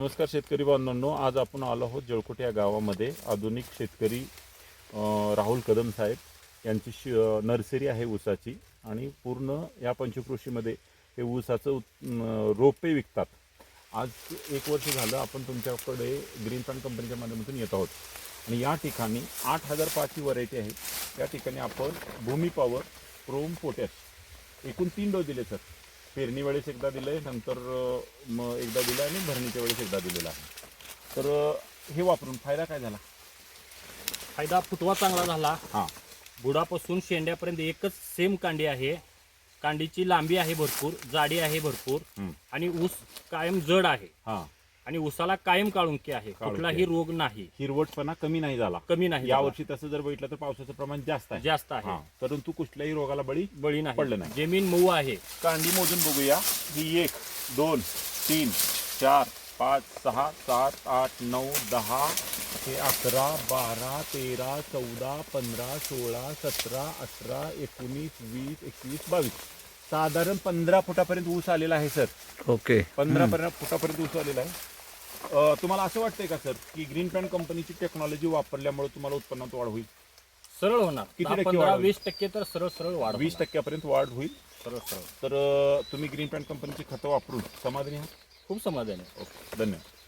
नमस्कार शेतकरी बांधवांनो आज आपण आलो आहोत जळकोट या गावामध्ये. आधुनिक शेतकरी राहुल कदम साहेब यांची श नर्सरी आहे ऊसाची आणि पूर्ण या पंचकृषीमध्ये हे ऊसाचं रोपे विकतात. आज एक वर्ष झालं आपण तुमच्याकडे ग्रीन पॅन कंपनीच्या माध्यमातून येत आहोत. आणि या ठिकाणी आठ हजार पाचची व्हरायटी आहे या ठिकाणी आपण भूमी पॉवर क्रोम पोटॅश एकूण तीन डोस दिले सर. पेरणी वेळेस एकदा दिलंय नंतर अं, मग एकदा दिलं आणि भरणीच्या वेळेस एकदा दिलेला आहे. तर हे वापरून फायदा काय झाला? फायदा फुटवा चांगला झाला. हां. बुडापासून शेंड्यापर्यंत एकच सेम कांडी आहे. कांडीची लांबी आहे भरपूर जाडी आहे भरपूर हं. आणि ऊस कायम जड आहे. हां. आणि ऊसाला कायम काळुंकी आहे. काळुंकी कुठलाही आहे. रोग नाही. हिरवटपणा कमी नाही झाला. कमी नाही या झाला. वर्षी तसं जर बघितलं तर पावसाचं प्रमाण जास्त आहे. जास्त आहे. हां. परंतु कुठल्याही रोगाला बळी बळी नाही. पडलं नाही. जमीन मऊ आहे. कांडी मोजून बघूया. ही एक दोन तीन चार पाच सहा सात आठ नऊ दहा हे अकरा बारा तेरा चौदा पंधरा सोळा सतरा अठरा एकोणीस वीस एकवीस बावीस. साधारण पंधरा फुटापर्यंत ऊस आलेला आहे सर. ओके. पंधरा पंधरा फुटापर्यंत ऊस आलेला आहे. तुम्हाला असं वाटतंय का सर की ग्रीन पॅन कंपनीची टेक्नॉलॉजी वापरल्यामुळे तुम्हाला उत्पन्नात वाढ होईल? सरळ होणार. किती टक्के पंधरा वाढ? वीस टक्के तर सरळ सरळ वाढ वीस होणार. टक्क्यापर्यंत वाढ होईल. सरळ सरळ. तर अं, तुम्ही ग्रीन पॅन कंपनीची खतं वापरून समाधानी आहात? खूप समाधान आहे. ओके धन्यवाद.